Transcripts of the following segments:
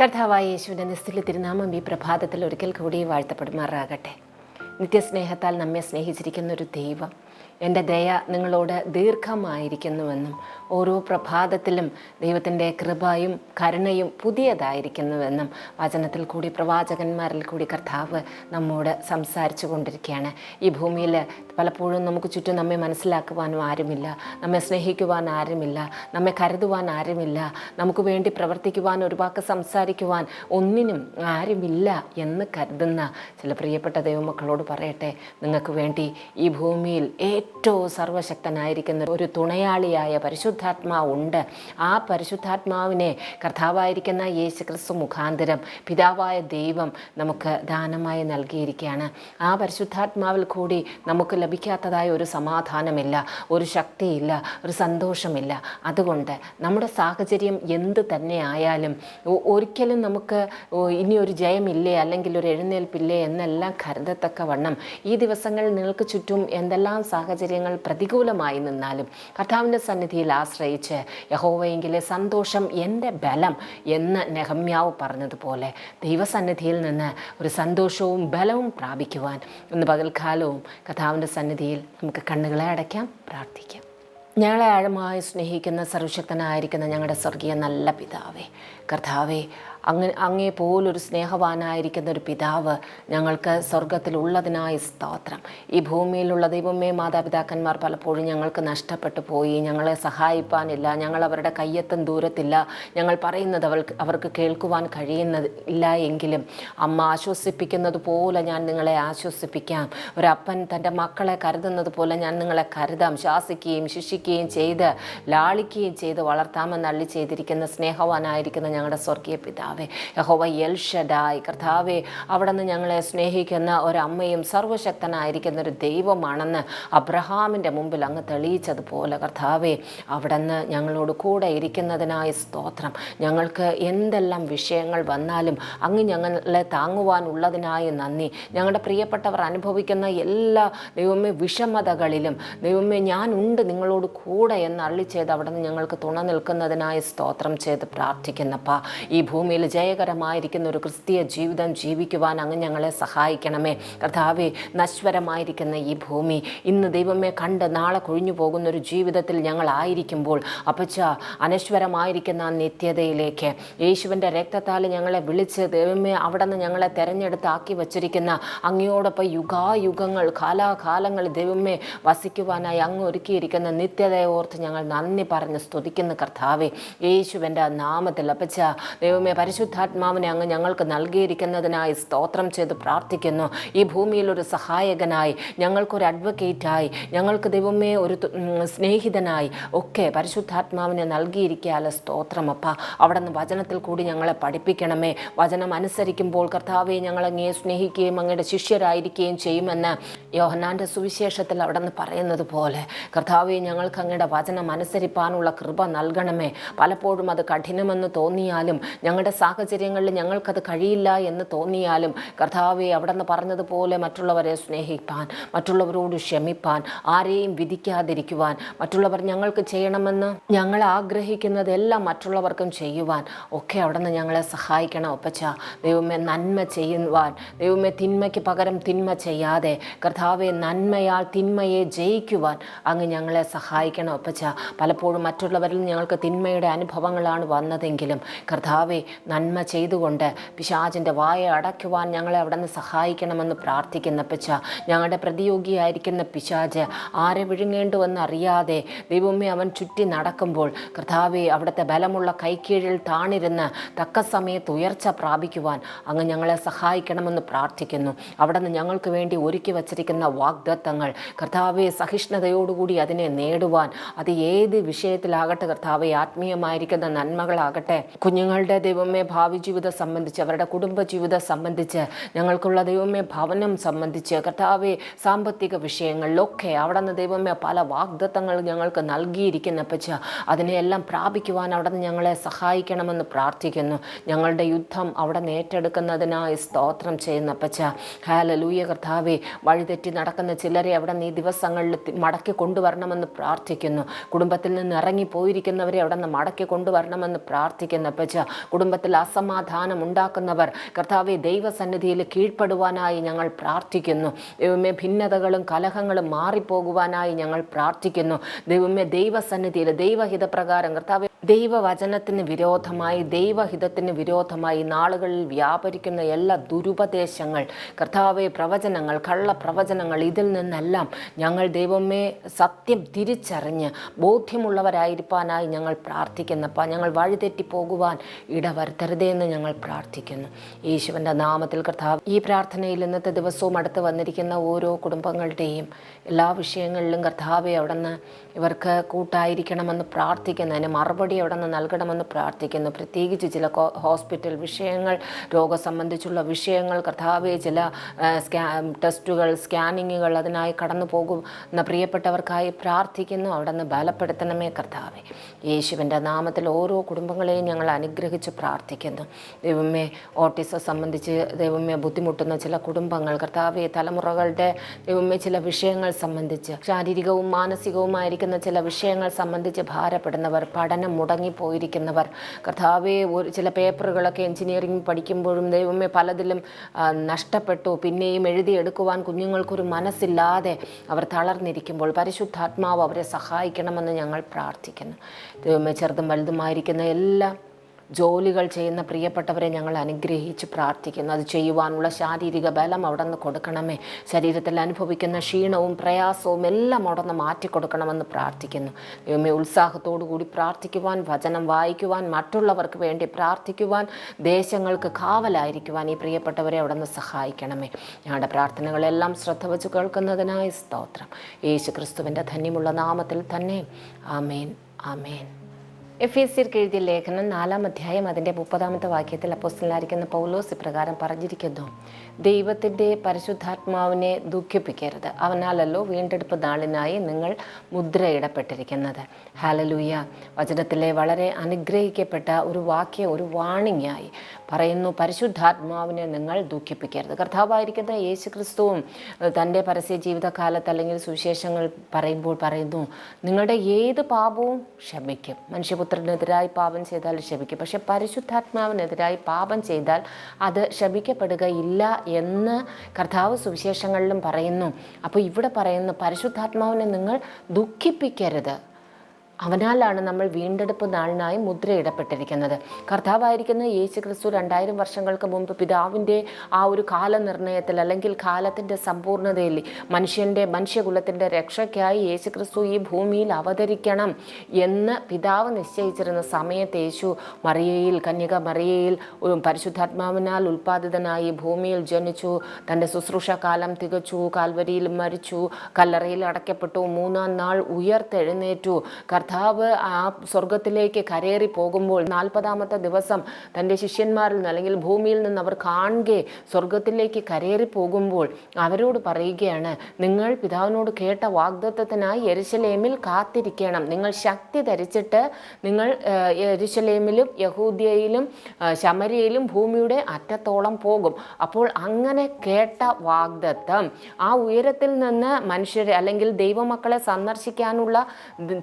കർത്താവായ യേശുവിന്റെ നിസ്തുല്യ തിരുനാമം ഈ പ്രഭാതത്തിൽ ഒരിക്കൽ കൂടി വാഴ്ത്തപ്പെടുമാറാകട്ടെ. നിത്യസ്നേഹത്താൽ നമ്മെ സ്നേഹിച്ചിരിക്കുന്ന ഒരു ദൈവം എന്റെ ദയ നിങ്ങളോട് ദീർഘമായിരിക്കുന്നുവെന്നും ഓരോ പ്രഭാതത്തിലും ദൈവത്തിന്റെ കൃപയും കരുണയും പുതിയതായിരിക്കുന്നുവെന്നും വചനത്തിൽ കൂടി പ്രവാചകന്മാരിൽ കൂടി കർത്താവ് നമ്മോട് സംസാരിച്ചു കൊണ്ടിരിക്കുകയാണ്. ഈ ഭൂമിയിൽ പലപ്പോഴും നമുക്ക് ചുറ്റും നമ്മെ മനസ്സിലാക്കുവാനും ആരുമില്ല നമ്മെ സ്നേഹിക്കുവാൻ ആരുമില്ല നമ്മെ കരുതുവാൻ ആരുമില്ല നമുക്ക് വേണ്ടി പ്രവർത്തിക്കുവാൻ ഒരു വാക്ക് സംസാരിക്കുവാൻ ഒന്നിനും ആരുമില്ല എന്ന് കരുതുന്ന ചില പ്രിയപ്പെട്ട ദൈവമക്കളോട് പറയട്ടെ നിങ്ങൾക്ക് വേണ്ടി ഈ ഭൂമിയിൽ സർവശക്തനായിരിക്കുന്ന ഒരു തുണയാളിയായ പരിശുദ്ധാത്മാവുണ്ട്. ആ പരിശുദ്ധാത്മാവിനെ കർത്താവായിരിക്കുന്ന യേശു ക്രിസ്തു മുഖാന്തരം പിതാവായ ദൈവം നമുക്ക് ദാനമായി നൽകിയിരിക്കുകയാണ്. ആ പരിശുദ്ധാത്മാവിൽ കൂടി നമുക്ക് ലഭിക്കാത്തതായ ഒരു സമാധാനമില്ല ഒരു ശക്തിയില്ല ഒരു സന്തോഷമില്ല. അതുകൊണ്ട് നമ്മുടെ സാഹചര്യം എന്ത് തന്നെ ആയാലും ഒരിക്കലും നമുക്ക് ഇനി ഒരു ജയമില്ലേ അല്ലെങ്കിൽ ഒരു എഴുന്നേൽപ്പില്ലേ എന്നെല്ലാം കരുതത്തക്ക വണ്ണം ഈ ദിവസങ്ങളിൽ നിങ്ങൾക്ക് ചുറ്റും എന്തെല്ലാം സാഹചര്യങ്ങൾ പ്രതികൂലമായി നിന്നാലും കർത്താവിന്റെ സന്നിധിയിൽ ആശ്രയിച്ച് യഹോവയെങ്കിലെ സന്തോഷം എന്റെ ബലം എന്ന് നെഹമ്യാവ് പറഞ്ഞതുപോലെ ദൈവസന്നിധിയിൽ നിന്ന് ഒരു സന്തോഷവും ബലവും പ്രാപിക്കുവാൻ ഇന്ന് പകൽക്കാലവും കർത്താവിന്റെ സന്നിധിയിൽ നമുക്ക് കണ്ണുകളെ അടയ്ക്കാം പ്രാർത്ഥിക്കാം. ഞങ്ങളെ ആഴമായി സ്നേഹിക്കുന്ന സർവശക്തനായിരിക്കുന്ന ഞങ്ങളുടെ സ്വർഗീയ നല്ല പിതാവേ കർത്താവേ അങ്ങ് അങ്ങേ പോലൊരു സ്നേഹവാനായിരിക്കുന്ന ഒരു പിതാവ് ഞങ്ങൾക്ക് സ്വർഗത്തിലുള്ളതിനായ സ്തോത്രം. ഈ ഭൂമിയിലുള്ള ദൈവമേ മാതാപിതാക്കന്മാർ പലപ്പോഴും ഞങ്ങൾക്ക് നഷ്ടപ്പെട്ടു പോയി. ഞങ്ങളെ സഹായിപ്പാനില്ല. ഞങ്ങൾ അവരുടെ കയ്യെത്തും ദൂരത്തില്ല. ഞങ്ങൾ പറയുന്നത് അവർക്ക് അവർക്ക് കേൾക്കുവാൻ കഴിയുന്നത് ഇല്ല എങ്കിലും അമ്മ ആശ്വസിപ്പിക്കുന്നത് പോലെ ഞാൻ നിങ്ങളെ ആശ്വസിപ്പിക്കാം. ഒരപ്പൻ തന്റെ മക്കളെ കരുതുന്നത് പോലെ ഞാൻ നിങ്ങളെ കരുതാം. ശാസിക്കുകയും ശിക്ഷിക്കുകയും ചെയ്ത് ലാളിക്കുകയും ചെയ്ത് വളർത്താമെന്നള്ളി ചെയ്തിരിക്കുന്ന സ്നേഹവാനായിരിക്കുന്ന ഞങ്ങളുടെ സ്വർഗീയ പിതാവേ. യഹോവ എൽഷഡായി. കർത്താവെ അവിടെ നിന്ന് ഞങ്ങളെ സ്നേഹിക്കുന്ന ഒരമ്മയും സർവശക്തനായിരിക്കുന്ന ഒരു ദൈവമാണെന്ന് അബ്രഹാമിന്റെ മുമ്പിൽ അങ്ങ് തെളിയിച്ചതുപോലെ. കർത്താവെ അവിടെ നിന്ന് ഞങ്ങളോട് കൂടെ ഇരിക്കുന്നതിനായ സ്തോത്രം. ഞങ്ങൾക്ക് എന്തെല്ലാം വിഷയങ്ങൾ വന്നാലും അങ്ങ് ഞങ്ങളെ താങ്ങുവാനുള്ളതിനായ നന്ദി. ഞങ്ങളുടെ പ്രിയപ്പെട്ടവർ അനുഭവിക്കുന്ന എല്ലാ ദൈവമേ വിഷമതകളിലും ദൈവമേ ഞാനുണ്ട് നിങ്ങളോട് കൂടെ എന്ന് അള്ളി ചെയ്ത് അവിടെ നിന്ന് ഞങ്ങൾക്ക് തുണ നിൽക്കുന്നതിനായി സ്തോത്രം ചെയ്ത് പ്രാർത്ഥിക്കുന്നപ്പ. ഈ ഭൂമിയിൽ ജയകരമായിരിക്കുന്ന ഒരു ക്രിസ്തീയ ജീവിതം ജീവിക്കുവാൻ അങ്ങ് ഞങ്ങളെ സഹായിക്കണമേ. കർത്താവെ നശ്വരമായിരിക്കുന്ന ഈ ഭൂമി ഇന്ന് ദൈവമേ കണ്ട് നാളെ കൊഴിഞ്ഞു പോകുന്ന ഒരു ജീവിതത്തിൽ ഞങ്ങളായിരിക്കുമ്പോൾ അപ്പച്ച അനശ്വരമായിരിക്കുന്ന നിത്യതയിലേക്ക് യേശുവിന്റെ രക്തത്താൽ ഞങ്ങളെ വിളിച്ച് ദൈവമേ അവിടെ നിന്ന് ഞങ്ങളെ തെരഞ്ഞെടുത്താക്കി വച്ചിരിക്കുന്ന അങ്ങയോടൊപ്പം യുഗായുഗങ്ങൾ കാലാകാലങ്ങൾ ദൈവമേ വസിക്കുവാനായി അങ്ങ് ഒരുക്കിയിരിക്കുന്ന നിത്യതയെ ഓർത്ത് ഞങ്ങൾ നന്ദി പറഞ്ഞ് സ്തുതിക്കുന്ന കർത്താവെ. യേശുവിന്റെ നാമത്തിൽ അപ്പച്ച ദൈവമേ പരിശുദ്ധാത്മാവിനെ അങ്ങ് ഞങ്ങൾക്ക് നൽകിയിരിക്കുന്നതിനായി സ്തോത്രം ചെയ്ത് പ്രാർത്ഥിക്കുന്നു. ഈ ഭൂമിയിൽ ഒരു സഹായകനായി ഞങ്ങൾക്കൊരു അഡ്വക്കേറ്റായി ഞങ്ങൾക്ക് ദൈവമേ ഒരു സ്നേഹിതനായി ഒക്കെ പരിശുദ്ധാത്മാവിനെ നൽകിയിരിക്കാല സ്തോത്രമപ്പ അവിടെ നിന്ന് വചനത്തിൽ കൂടി ഞങ്ങളെ പഠിപ്പിക്കണമേ. വചനം അനുസരിക്കുമ്പോൾ കർത്താവെ ഞങ്ങളങ്ങയെ സ്നേഹിക്കുകയും അങ്ങയുടെ ശിഷ്യരായിരിക്കുകയും ചെയ്യുമെന്ന് യോഹനാന്റെ സുവിശേഷത്തിൽ അവിടെ നിന്ന് പറയുന്നത് പോലെ. കർത്താവെ ഞങ്ങൾക്ക് അങ്ങയുടെ വചനം അനുസരിപ്പാനുള്ള കൃപ നൽകണമേ. പലപ്പോഴും അത് കഠിനമെന്ന് തോന്നിയാലും ഞങ്ങളുടെ സാഹചര്യങ്ങളിൽ ഞങ്ങൾക്കത് കഴിയില്ല എന്ന് തോന്നിയാലും കർത്താവെ അവിടെ നിന്ന് പറഞ്ഞതുപോലെ മറ്റുള്ളവരെ സ്നേഹിപ്പാൻ മറ്റുള്ളവരോട് ക്ഷമിപ്പാൻ ആരെയും വിധിക്കാതിരിക്കുവാൻ മറ്റുള്ളവർ ഞങ്ങൾക്ക് ചെയ്യണമെന്ന് ഞങ്ങൾ ആഗ്രഹിക്കുന്നതെല്ലാം മറ്റുള്ളവർക്കും ചെയ്യുവാൻ ഒക്കെ അവിടെ നിന്ന് ഞങ്ങളെ സഹായിക്കണം ഒപ്പച്ച. ദൈവമേ നന്മ ചെയ്യുവാൻ ദൈവമേ തിന്മയ്ക്ക് പകരം തിന്മ ചെയ്യാതെ കർത്താവെ നന്മയാൽ തിന്മയെ ജയിക്കുവാൻ അങ്ങ് ഞങ്ങളെ സഹായിക്കണം ഒപ്പച്ച. പലപ്പോഴും മറ്റുള്ളവരിൽ ഞങ്ങൾക്ക് തിന്മയുടെ അനുഭവങ്ങളാണ് വന്നതെങ്കിലും കർത്താവെ നന്മ ചെയ്തുകൊണ്ട് പിശാചിന്റെ വായ അടയ്ക്കുവാൻ ഞങ്ങളെ അവിടെ നിന്ന് സഹായിക്കണമെന്ന് പ്രാർത്ഥിക്കുന്ന പിച്ച ഞങ്ങളുടെ പ്രതിയോഗിയായിരിക്കുന്ന പിശാജ് ആരെ വിഴുങ്ങേണ്ടുവെന്ന് അറിയാതെ ദൈവമേ അവൻ ചുറ്റി നടക്കുമ്പോൾ കർത്താവെ അവിടുത്തെ ബലമുള്ള കൈക്കീഴിൽ താണിരുന്ന് തക്ക സമയത്ത് ഉയർച്ച പ്രാപിക്കുവാൻ അങ്ങ് ഞങ്ങളെ സഹായിക്കണമെന്ന് പ്രാർത്ഥിക്കുന്നു. അവിടെ നിന്ന് ഞങ്ങൾക്ക് വേണ്ടി ഒരുക്കി വച്ചിരിക്കുന്ന വാഗ്ദത്തങ്ങൾ കർത്താവെ സഹിഷ്ണുതയോടുകൂടി അതിനെ നേടുവാൻ അത് ഏത് വിഷയത്തിലാകട്ടെ കർത്താവെ ആത്മീയമായിരിക്കുന്ന നന്മകളാകട്ടെ കുഞ്ഞുങ്ങളുടെ ദൈവമേ ഭാവി ജീവിതം സംബന്ധിച്ച് അവരുടെ കുടുംബ ജീവിതം സംബന്ധിച്ച് ഞങ്ങൾക്കുള്ള ദൈവമേ ഭവനം സംബന്ധിച്ച് കർത്താവെ സാമ്പത്തിക വിഷയങ്ങളിലൊക്കെ അവിടെ നിന്ന് ദൈവമേ പല വാഗ്ദത്തങ്ങൾ ഞങ്ങൾക്ക് നൽകിയിരിക്കുന്ന പച്ച അതിനെയെല്ലാം പ്രാപിക്കുവാൻ അവിടെ നിന്ന് ഞങ്ങളെ സഹായിക്കണമെന്ന് പ്രാർത്ഥിക്കുന്നു. ഞങ്ങളുടെ യുദ്ധം അവിടെ നിന്ന് ഏറ്റെടുക്കുന്നതിനായി സ്തോത്രം ചെയ്യുന്ന പച്ച ഹാലലൂയ കർത്താവെ. വഴിതെറ്റി നടക്കുന്ന ചിലരെ അവിടെ നിന്ന് ഈ ദിവസങ്ങളിൽ മടക്കി കൊണ്ടുവരണമെന്ന് പ്രാർത്ഥിക്കുന്നു. കുടുംബത്തിൽ നിന്ന് ഇറങ്ങി പോയിരിക്കുന്നവരെ അവിടെ നിന്ന് മടക്കി കൊണ്ടുവരണമെന്ന് പ്രാർത്ഥിക്കുന്ന പച്ച കുടുംബത്തിൽ കുടുംബത്തിൽ അസമാധാനം ഉണ്ടാക്കുന്നവർ കർത്താവെ ദൈവസന്നിധിയിൽ കീഴ്പ്പെടുവാനായി ഞങ്ങൾ പ്രാർത്ഥിക്കുന്നു. ദൈവമേ ഭിന്നതകളും കലഹങ്ങളും മാറിപ്പോകുവാനായി ഞങ്ങൾ പ്രാർത്ഥിക്കുന്നു. ദൈവമേ ദൈവസന്നിധിയിൽ ദൈവഹിതപ്രകാരം കർത്താവെ ദൈവവചനത്തിന് വിരോധമായി ദൈവഹിതത്തിന് വിരോധമായി നാളുകളിൽ വ്യാപരിക്കുന്ന എല്ലാ ദുരുപദേശങ്ങൾ കർത്താവെ പ്രവചനങ്ങൾ കള്ള പ്രവചനങ്ങൾ ഇതിൽ നിന്നെല്ലാം ഞങ്ങൾ ദൈവമേ സത്യം തിരിച്ചറിഞ്ഞ് ബോധ്യമുള്ളവരായിരിക്കാനായി ഞങ്ങൾ പ്രാർത്ഥിക്കുന്നപ്പ ഞങ്ങൾ വഴിതെറ്റി പോകുവാൻ ഇടവരുത്തരുതേന്ന് ഞങ്ങൾ പ്രാർത്ഥിക്കുന്നു. യേശുവിന്റെ നാമത്തിൽ കർത്താവ് ഈ പ്രാർത്ഥനയിൽ ഇന്നത്തെ ദിവസവും അടുത്ത് വന്നിരിക്കുന്ന ഓരോ കുടുംബങ്ങളുടെയും എല്ലാ വിഷയങ്ങളിലും കർത്താവെ അവിടെ നിന്ന് ഇവർക്ക് കൂട്ടായിരിക്കണമെന്ന് പ്രാർത്ഥിക്കുന്നതിന് മറുപടി അവിടെ നിന്ന് നൽകണമെന്ന് പ്രാർത്ഥിക്കുന്നു. പ്രത്യേകിച്ച് ചില ഹോസ്പിറ്റൽ വിഷയങ്ങൾ രോഗം സംബന്ധിച്ചുള്ള വിഷയങ്ങൾ കർത്താവെ ചില സ്കാ ടെസ്റ്റുകൾ സ്കാനിങ്ങുകൾ അതിനായി കടന്നു പോകുന്ന പ്രിയപ്പെട്ടവർക്കായി പ്രാർത്ഥിക്കുന്നു. അവിടെ നിന്ന് ബലപ്പെടുത്തണമേ കർത്താവെ. യേശുവിന്റെ നാമത്തിൽ ഓരോ കുടുംബങ്ങളെയും ഞങ്ങൾ അനുഗ്രഹിച്ച് പ്രാർത്ഥിക്കുന്നു. ദൈവമേ ഓട്ടിസം സംബന്ധിച്ച് ദൈവമേ ബുദ്ധിമുട്ടുന്ന ചില കുടുംബങ്ങൾ കർത്താവെ തലമുറകളുടെ ദൈവമേ ചില വിഷയങ്ങൾ സംബന്ധിച്ച് ശാരീരികവും മാനസികവുമായിരിക്കുന്ന ചില വിഷയങ്ങൾ സംബന്ധിച്ച് ഭാരപ്പെടുന്നവർ പഠനം മുടങ്ങിപ്പോയിരിക്കുന്നവർ കർത്താവെ ഒരു ചില പേപ്പറുകളൊക്കെ എഞ്ചിനീയറിംഗ് പഠിക്കുമ്പോഴും ദൈവമേ പലതിലും നഷ്ടപ്പെട്ടു. പിന്നെയും എഴുതിയെടുക്കുവാൻ കുഞ്ഞുങ്ങൾക്കൊരു മനസ്സില്ലാതെ അവർ തളർന്നിരിക്കുമ്പോൾ പരിശുദ്ധാത്മാവ് അവരെ സഹായിക്കണമെന്ന് ഞങ്ങൾ പ്രാർത്ഥിക്കുന്നു. ദൈവമേ ചെറുതും വലുതുമായിരിക്കുന്ന എല്ലാ ജോലികൾ ചെയ്യുന്ന പ്രിയപ്പെട്ടവരെ ഞങ്ങൾ അനുഗ്രഹിച്ച് പ്രാർത്ഥിക്കുന്നു. അത് ചെയ്യുവാനുള്ള ശാരീരിക ബലം അവിടെ നിന്ന് കൊടുക്കണമേ. ശരീരത്തിൽ അനുഭവിക്കുന്ന ക്ഷീണവും പ്രയാസവും എല്ലാം അവിടെ നിന്ന് മാറ്റിക്കൊടുക്കണമെന്ന് പ്രാർത്ഥിക്കുന്നു. ദൈവമേ ഉത്സാഹത്തോടു കൂടി പ്രാർത്ഥിക്കുവാൻ വചനം വായിക്കുവാൻ മറ്റുള്ളവർക്ക് വേണ്ടി പ്രാർത്ഥിക്കുവാൻ ദേശങ്ങൾക്ക് കാവലായിരിക്കുവാൻ ഈ പ്രിയപ്പെട്ടവരെ അവിടെ നിന്ന് സഹായിക്കണമേ. ഞങ്ങളുടെ പ്രാർത്ഥനകളെല്ലാം ശ്രദ്ധ വെച്ച് കേൾക്കുന്നതിനായി സ്തോത്രം. യേശു ക്രിസ്തുവിന്റെ ധന്യമുള്ള നാമത്തിൽ തന്നെ. ആമേൻ. ആമേൻ. എഫ് എസ് സിർക്ക് എഴുതിയ ലേഖനം നാലാം അധ്യായം അതിന്റെ മുപ്പതാമത്തെ വാക്യത്തിൽ അപ്പോസ്റ്റലായിരിക്കുന്ന പൗലോസ് ഇപ്രകാരം പറഞ്ഞിരിക്കുന്നു. ദൈവത്തിന്റെ പരിശുദ്ധാത്മാവിനെ ദുഃഖിപ്പിക്കരുത്. അവനാലല്ലോ വീണ്ടെടുപ്പ് നാളിനായി നിങ്ങൾ മുദ്രയിടപ്പെട്ടിരിക്കുന്നത് ഹാലലൂയ വചനത്തിലെ വളരെ അനുഗ്രഹിക്കപ്പെട്ട ഒരു വാക്യം ഒരു വാണിംഗായി പറയുന്നു പരിശുദ്ധാത്മാവിനെ നിങ്ങൾ ദുഃഖിപ്പിക്കരുത്. കർത്താവായിരിക്കുന്ന യേശു ക്രിസ്തുവും തന്റെ പരസ്യ ജീവിതകാലത്ത് അല്ലെങ്കിൽ സുവിശേഷങ്ങൾ പറയുമ്പോൾ പറയുന്നു നിങ്ങളുടെ ഏത് പാപവും ക്ഷമിക്കും. മനുഷ്യപുത്രനെതിരായി പാപം ചെയ്താൽ ക്ഷമിക്കും പക്ഷെ പരിശുദ്ധാത്മാവിനെതിരായി പാപം ചെയ്താൽ അത് ക്ഷമിക്കപ്പെടുകയില്ല എന്ന് കർത്താവ് സുവിശേഷങ്ങളിലും പറയുന്നു. അപ്പോൾ ഇവിടെ പറയുന്നു പരിശുദ്ധാത്മാവിനെ നിങ്ങൾ ദുഃഖിപ്പിക്കരുത്. അവനാലാണ് നമ്മൾ വീണ്ടെടുപ്പ് നാളിനായി മുദ്രയിടപ്പെട്ടിരിക്കുന്നത്. കർത്താവായിരിക്കുന്ന യേശു ക്രിസ്തു രണ്ടായിരം വർഷങ്ങൾക്ക് മുമ്പ് പിതാവിന്റെ ആ ഒരു കാലനിർണയത്തിൽ അല്ലെങ്കിൽ കാലത്തിന്റെ സമ്പൂർണതയിൽ മനുഷ്യന്റെ മനുഷ്യകുലത്തിന്റെ രക്ഷയ്ക്കായി യേശു ക്രിസ്തു ഈ ഭൂമിയിൽ അവതരിക്കണം എന്ന് പിതാവ് നിശ്ചയിച്ചിരുന്ന സമയത്ത് യേശു മറിയയിൽ കന്യക മറിയയിൽ പരിശുദ്ധാത്മാവിനാൽ ഉൽപ്പാദിതനായി ഭൂമിയിൽ ജനിച്ചു. തന്റെ ശുശ്രൂഷ കാലം തികച്ചു കാൽവരിയിൽ മരിച്ചു കല്ലറയിൽ അടയ്ക്കപ്പെട്ടു മൂന്നാം നാൾ ഉയർത്തെഴുന്നേറ്റു. കർത്താവ് ആ സ്വർഗത്തിലേക്ക് കരേറി പോകുമ്പോൾ നാൽപ്പതാമത്തെ ദിവസം തന്റെ ശിഷ്യന്മാരിൽ നിന്ന് അല്ലെങ്കിൽ ഭൂമിയിൽ നിന്ന് അവർ കാണുകയെ സ്വർഗത്തിലേക്ക് കരേറി പോകുമ്പോൾ അവരോട് പറയുകയാണ് നിങ്ങൾ പിതാവിനോട് കേട്ട വാഗ്ദത്വത്തിനായി യെരുശലേമിൽ കാത്തിരിക്കണം. നിങ്ങൾ ശക്തി ധരിച്ചിട്ട് നിങ്ങൾ ഏഹ്, യഹൂദിയയിലും ശമരിയയിലും ഭൂമിയുടെ അറ്റത്തോളം പോകും. അപ്പോൾ അങ്ങനെ കേട്ട വാഗ്ദത്തം ആ ഉയരത്തിൽ നിന്ന് മനുഷ്യരെ അല്ലെങ്കിൽ ദൈവമക്കളെ സന്ദർശിക്കാനുള്ള ദ-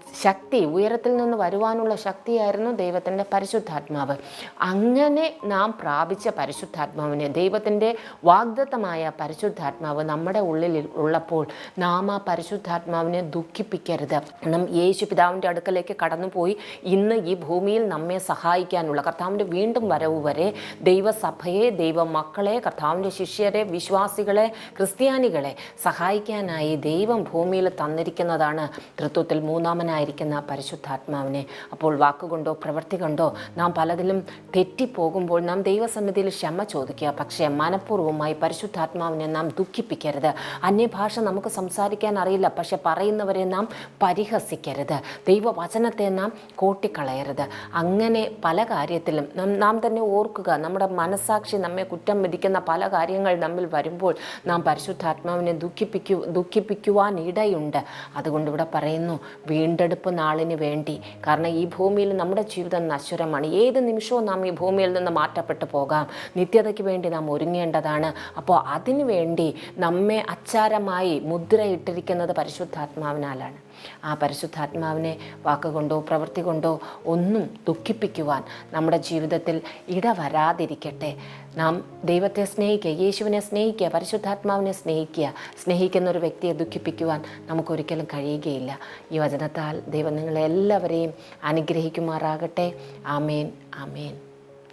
ശക്തി ഉയരത്തിൽ നിന്ന് വരുവാനുള്ള ശക്തിയായിരുന്നു ദൈവത്തിന്റെ പരിശുദ്ധാത്മാവ്. അങ്ങനെ നാം പ്രാപിച്ച പരിശുദ്ധാത്മാവിനെ ദൈവത്തിന്റെ വാഗ്ദത്തമായ പരിശുദ്ധാത്മാവ് നമ്മുടെ ഉള്ളിൽ ഉള്ളപ്പോൾ നാം ആ പരിശുദ്ധാത്മാവിനെ ദുഃഖിപ്പിക്കരുത്. നാം യേശു പിതാവിന്റെ അടുക്കലേക്ക് കടന്നുപോയി ഇന്ന് ഈ ഭൂമിയിൽ നമ്മെ സഹായിക്കാനുള്ള കർത്താവിന്റെ വീണ്ടും വരവ് വരെ ദൈവസഭയെ ദൈവമക്കളെ കർത്താവിന്റെ ശിഷ്യരെ വിശ്വാസികളെ ക്രിസ്ത്യാനികളെ സഹായിക്കാനായി ദൈവം ഭൂമിയിൽ തന്നിരിക്കുന്നതാണ്. തൃത്വത്തിൽ മൂന്നാമനായിരിക്കുന്ന പരിശുദ്ധാത്മാവിനെ അപ്പോൾ വാക്കുകൊണ്ടോ പ്രവൃത്തി കൊണ്ടോ നാം പലതിലും തെറ്റിപ്പോകുമ്പോൾ നാം ദൈവസന്നിധിയിൽ ക്ഷമ ചോദിക്കുക. പക്ഷേ മനഃപൂർവമായി പരിശുദ്ധാത്മാവിനെ നാം ദുഃഖിപ്പിക്കരുത്. അന്യഭാഷ നമുക്ക് സംസാരിക്കാൻ അറിയില്ല. പക്ഷെ പറയുന്നവരെ നാം പരിഹസിക്കരുത്. ദൈവവചനത്തെ നാം കോട്ടിക്കളയരുത്. അങ്ങനെ പല കാര്യത്തിലും നാം തന്നെ ഓർക്കുക നമ്മുടെ മനസാക്ഷി നമ്മെ കുറ്റം വിധിക്കുന്ന പല കാര്യങ്ങൾ നമ്മിൽ വരുമ്പോൾ നാം പരിശുദ്ധാത്മാവിനെ ദുഃഖിപ്പിക്കു ദുഃഖിപ്പിക്കുവാൻ ഇടയുണ്ട്. അതുകൊണ്ട് ഇവിടെ പറയുന്നു വീണ്ടെടുപ്പ് നാളിന് വേണ്ടി. കാരണം ഈ ഭൂമിയിൽ നമ്മുടെ ജീവിതം നശ്വരമാണ്. ഏത് നിമിഷവും നാം ഈ ഭൂമിയിൽ നിന്ന് മാറ്റപ്പെട്ടു പോകാം. നിത്യതയ്ക്ക് വേണ്ടി നാം ഒരുങ്ങേണ്ടതാണ്. അപ്പോൾ അതിനു വേണ്ടി നമ്മെ അച്ചാരമായി മുദ്രയിട്ടിരിക്കുന്നത് പരിശുദ്ധാത്മാവിനാലാണ്. ആ പരിശുദ്ധാത്മാവിനെ വാക്കുകൊണ്ടോ പ്രവൃത്തി കൊണ്ടോ ഒന്നും ദുഃഖിപ്പിക്കുവാൻ നമ്മുടെ ജീവിതത്തിൽ ഇടവരാതിരിക്കട്ടെ. നാം ദൈവത്തെ സ്നേഹിക്കുക യേശുവിനെ സ്നേഹിക്കുക പരിശുദ്ധാത്മാവിനെ സ്നേഹിക്കുക സ്നേഹിക്കുന്ന ഒരു വ്യക്തിയെ ദുഃഖിപ്പിക്കുവാൻ നമുക്കൊരിക്കലും കഴിയുകയില്ല. ഈ വചനത്താൽ ദൈവം നിങ്ങളെല്ലാവരെയും അനുഗ്രഹിക്കുമാറാകട്ടെ. ആമേൻ ആമേൻ.